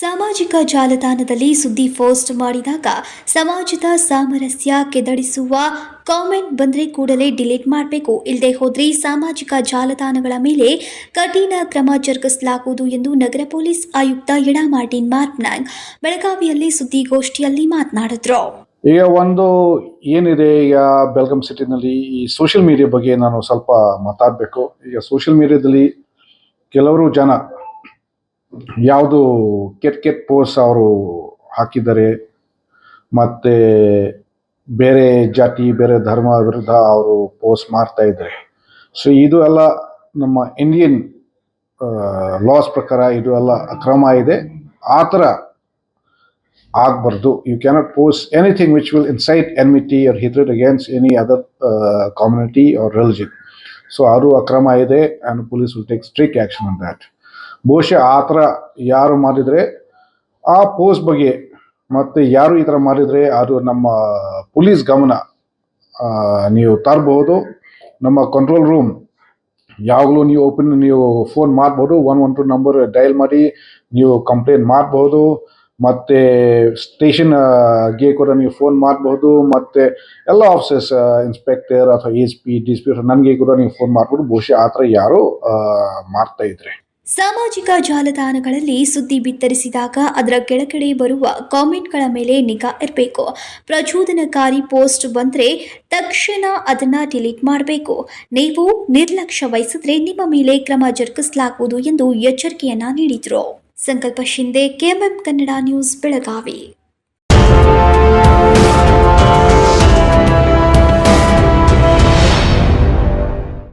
ಸಾಮಾಜಿಕ ಜಾಲತಾಣದಲ್ಲಿ ಸುದ್ದಿ ಪೋಸ್ಟ್ ಮಾಡಿದಾಗ ಸಮಾಜದ ಸಾಮರಸ್ಯ ಕೆದಡಿಸುವ ಕಾಮೆಂಟ್ ಬಂದರೆ ಕೂಡಲೇ ಡಿಲೀಟ್ ಮಾಡಬೇಕು. ಇಲ್ಲದೆ ಹೋದ್ರೆ ಸಾಮಾಜಿಕ ಜಾಲತಾಣಗಳ ಮೇಲೆ ಕಠಿಣ ಕ್ರಮ ಜರುಗಿಸಲಾಗುವುದು ಎಂದು ನಗರ ಪೊಲೀಸ್ ಆಯುಕ್ತ ಇಡಾ ಮಾರ್ಟಿನ್ ಮಾರ್ಟ್ನಾಗ್ ಬೆಳಗಾವಿಯಲ್ಲಿ ಸುದ್ದಿಗೋಷ್ಠಿಯಲ್ಲಿ ಮಾತನಾಡಿದ್ರು. ಈಗ ಒಂದು ಏನಿದೆ, ಈಗ ಬೆಲ್ಗಮ್ ಸಿಟಿನಲ್ಲಿ ಈ ಸೋಷಿಯಲ್ ಮೀಡಿಯಾ ಬಗ್ಗೆ ನಾನು ಸ್ವಲ್ಪ ಮಾತಾಡಬೇಕು. ಈಗ ಸೋಷಿಯಲ್ ಮೀಡಿಯಾದಲ್ಲಿ ಕೆಲವರು ಜನ ಯಾವುದು ಕೆಟ್ಟ ಕೆಟ್ಟ ಪೋಸ್ ಅವರು ಹಾಕಿದ್ದಾರೆ. ಮತ್ತು ಬೇರೆ ಜಾತಿ, ಬೇರೆ ಧರ್ಮ ವಿರುದ್ಧ ಅವರು ಪೋಸ್ಟ್ ಮಾಡ್ತಾ ಇದ್ದಾರೆ ಸೊ ಇದು ಎಲ್ಲ ನಮ್ಮ ಇಂಡಿಯನ್ ಲಾಸ್ ಪ್ರಕಾರ ಇದು ಎಲ್ಲ ಅಕ್ರಮ ಇದೆ. ಆ ಥರ ಆಗಬಾರ್ದು. You cannot post anything which will incite enmity or hatred against any other community or religion so ಅದು ಅಕ್ರಮ ಇದೆ and police will take strict action on that ಬಹುಶಃ ಆ ಥರ ಯಾರು ಮಾಡಿದರೆ ಆ ಪೋಸ್ಟ್ ಬಗ್ಗೆ ಮತ್ತು ಯಾರು ಈ ಥರ ಮಾಡಿದರೆ ಅದು ನಮ್ಮ ಪೊಲೀಸ್ ಗಮನ ನೀವು ತರಬಹುದು. ನಮ್ಮ ಕಂಟ್ರೋಲ್ ರೂಮ್ ಯಾವಾಗಲೂ ನೀವು ಓಪನ್ ನೀವು ಫೋನ್ ಮಾಡ್ಬೋದು. One one two number dial ಮಾಡಿ ನೀವು ಕಂಪ್ಲೇಂಟ್ ಮಾಡ್ಬೋದು. ಮತ್ತು ಸ್ಟೇಷನ್ಗೆ ಕೂಡ ನೀವು ಫೋನ್ ಮಾಡಬಹುದು ಮತ್ತು ಎಲ್ಲ ಆಫೀಸಸ್ ಇನ್ಸ್ಪೆಕ್ಟರ್ ಅಥವಾ ಎಸ್ ಪಿ ಡಿ ಎಸ್ ನನಗೆ ಕೂಡ ನೀವು ಫೋನ್ ಮಾಡ್ಬೋದು. ಬಹುಶಃ ಆ ಥರ ಯಾರು ಮಾಡ್ತಾಯಿದ್ರೆ ಸಾಮಾಜಿಕ ಜಾಲತಾಣಗಳಲ್ಲಿ ಸುದ್ದಿ ಬಿತ್ತರಿಸಿದಾಗ ಅದರ ಕೆಳಗಡೆ ಬರುವ ಕಾಮೆಂಟ್ಗಳ ಮೇಲೆ ನಿಗಾ ಇರಬೇಕು. ಪ್ರಚೋದನಕಾರಿ ಪೋಸ್ಟ್ ಬಂದರೆ ತಕ್ಷಣ ಅದನ್ನು ಡಿಲೀಟ್ ಮಾಡಬೇಕು. ನೀವು ನಿರ್ಲಕ್ಷ್ಯ ವಹಿಸಿದ್ರೆ ನಿಮ್ಮ ಮೇಲೆ ಕ್ರಮ ಜರುಗಿಸಲಾಗುವುದು ಎಂದು ಎಚ್ಚರಿಕೆಯನ್ನ ನೀಡಿದರು. Sankalp Shinde KMM Kannada news, Belagavi.